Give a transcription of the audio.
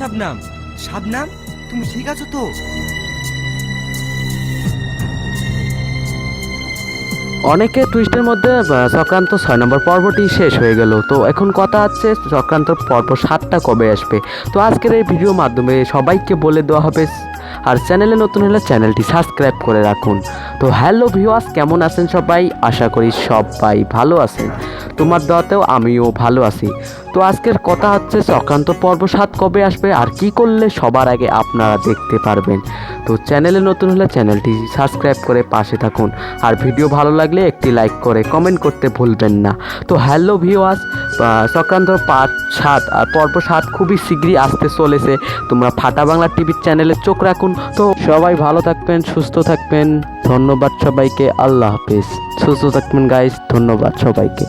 শাবনাম। শাবনাম, তুমি ঠিক আছো তো? অনেকে টুইস্টের মধ্যে চক্রান্ত ছয় নম্বর পর্বটি শেষ হয়ে গেল। তো এখন কথা হচ্ছে চক্রান্ত পর্ব সাতটা কবে আসবে? তো আজকের এই ভিডিওর মাধ্যমে সবাইকে বলে দেওয়া হবে, আর চ্যানেলে নতুন হলে চ্যানেলটি সাবস্ক্রাইব করে রাখুন। তো হ্যালো ভিউয়ার্স কেমন আছেন সবাই? আশা করি সবাই ভালো আছেন। তোমার দোয়াতেও আমিও ভালো আছি। তো আজকের কথা হচ্ছে চক্রান্ত পর্ব সাত কবে আসবে আর কি করলে সবার আগে আপনারা দেখতে পারবেন। তো চ্যানেলে নতুন হলে চ্যানেলটি সাবস্ক্রাইব করে পাশে থাকুন। আর ভিডিও ভালো লাগলে একটি লাইক করে কমেন্ট করতে ভুলবেন না। তো হ্যালো ভিওয়াস চক্রান্ত পার্ট সাত আর পর্ব সাত খুবই শীঘ্রই আসতে চলেছে। তোমরা ফাটা বাংলা টিভির চ্যানেলে চোখ রাখুন। তো সবাই ভালো থাকবেন, সুস্থ থাকবেন। ধন্যবাদ সবাইকে, আল্লাহ হাফেজ। সুস্থ থাকবেন গাইস ধন্যবাদ সবাইকে।